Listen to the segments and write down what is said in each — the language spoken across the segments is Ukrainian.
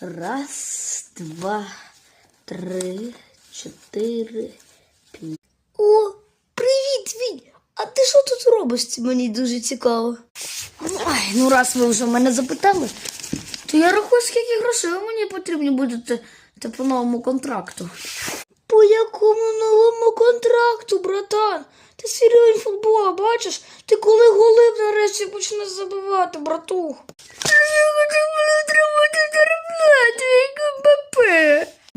Раз, два, три, чотири, п'ять. О, привіт, Вінь! А ти що тут робиш? Мені дуже цікаво. Ай, ну раз ви вже мене запитали, то я рахую, скільки грошей мені потрібні будуть та по новому контракту. По якому новому контракту, братан? Ти свій рівень футбола бачиш? Ти коли голи нарешті почнеш забивати, братух?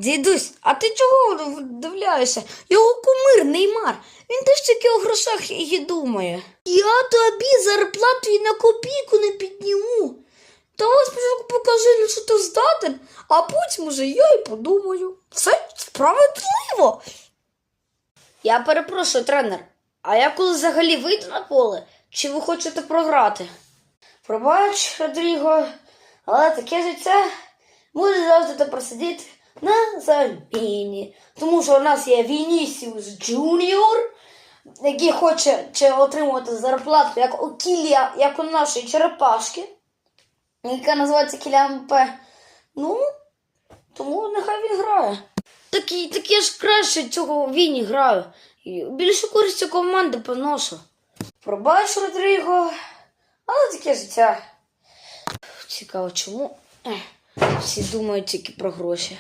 Дідусь, а ти чого вдивляєшся? Його кумир Неймар. Він теж тільки у грошах і думає. Я тобі зарплату і на копійку не підніму. Давай спочатку покажи, на що ти здатен, а потім уже я й подумаю. Все справедливо. Я перепрошую, тренер. А я коли взагалі вийду на поле, чи ви хочете програти? Пробач, Родріго, але таке життя буде завжди та просидіти на заміні. Тому що у нас є Вінісіус Джуніор, який хоче отримувати зарплату, як у Кілія, як у нашої черепашки, яка називається Кіліан П. Ну, тому нехай він грає. Так, так я ж краще цього Віні граю. Більше користі команди поношу. Пробач, Родріго, але таке життя. Цікаво, чому? Всі думають тільки про гроші.